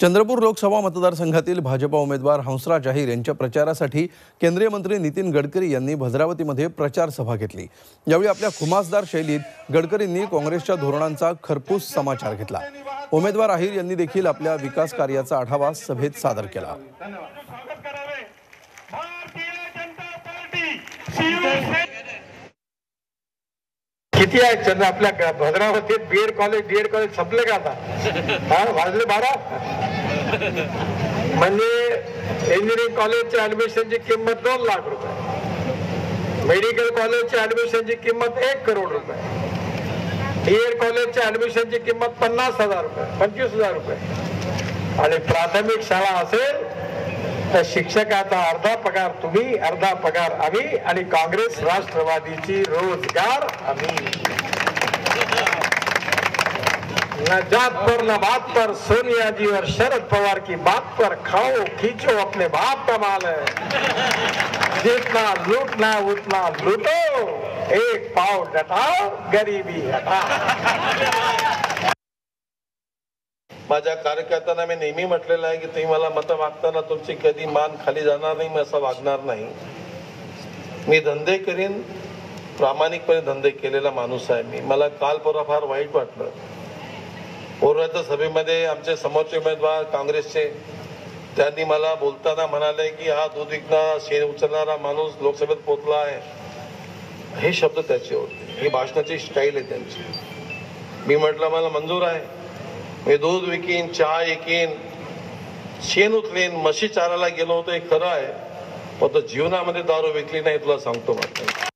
चंद्रपूर लोकसभा मतदारसंघातील भाजपा उमेदवार हंसराज अहिर यांच्या प्रचारासाठी केंद्रीय मंत्री नितीन गडकरी यांनी भद्रावतीमध्ये प्रचार सभा घेतली. यावेळी आपल्या खुमासदार शैलीत गडकरींनी काँग्रेसच्या धोरणांचा खरपूस समाचार घेतला. उमेदवार अहिर यांनी देखील आपल्या विकास कार्याचा आढावा सभेत सादर केला. किती आहेत चंद्र आपल्या ग- B Ed college D Ed college संपले का आता? हा वाजले बारा? म्हणजे इंजिनिअरिंग कॉलेजच्या ऍडमिशनची किंमत दोन लाख रुपये. मेडिकल कॉलेजच्या ऍडमिशनची किंमत एक करोड रुपये. डीएड कॉलेजच्या ऍडमिशनची किंमत पन्नास हजार रुपये पंचवीस हजार रुपये. आणि प्राथमिक शाळा असेल तर शिक्षकाचा अर्धा पगार तुम्ही अर्धा पगार आम्ही आणि काँग्रेस राष्ट्रवादीची रोजगार आम्ही. न जात पर न बात पर सोनिया जी और शरद पवार की बात पर खाओ खींचो अपने बाप का माल है जितना लूटना उतना लूटो। एक पाव डटाओ गरीबी हटाओ। माझ्या कार्यकर्त्यांना मी नेहमी म्हटलेलं आहे की तुम्ही मला मतं मागताना तुमची कधी मान खाली जाणार नाही मी असं वागणार नाही. मी धंदे करीन प्रामाणिकपणे धंदे केलेला माणूस आहे मी. मला काल परवा फार वाईट वाटलं. पूर्वच्या सभेमध्ये आमचे समोरचे उमेदवार काँग्रेसचे त्यांनी मला बोलताना म्हणाले की हा दूध विकणारा शेण उचलणारा माणूस लोकसभेत पोचला आहे. हे शब्द त्याचे होते. ही भाषणाची स्टाईल आहे त्यांची. मी म्हटलं मला मंजूर आहे. मी दूध विकीन चहा विकीन शेण उचलीन म्हशी चारायला गेलो होतो हे खरं आहे. पण तो जीवनामध्ये दारू विकली नाही तुला सांगतो मात्र.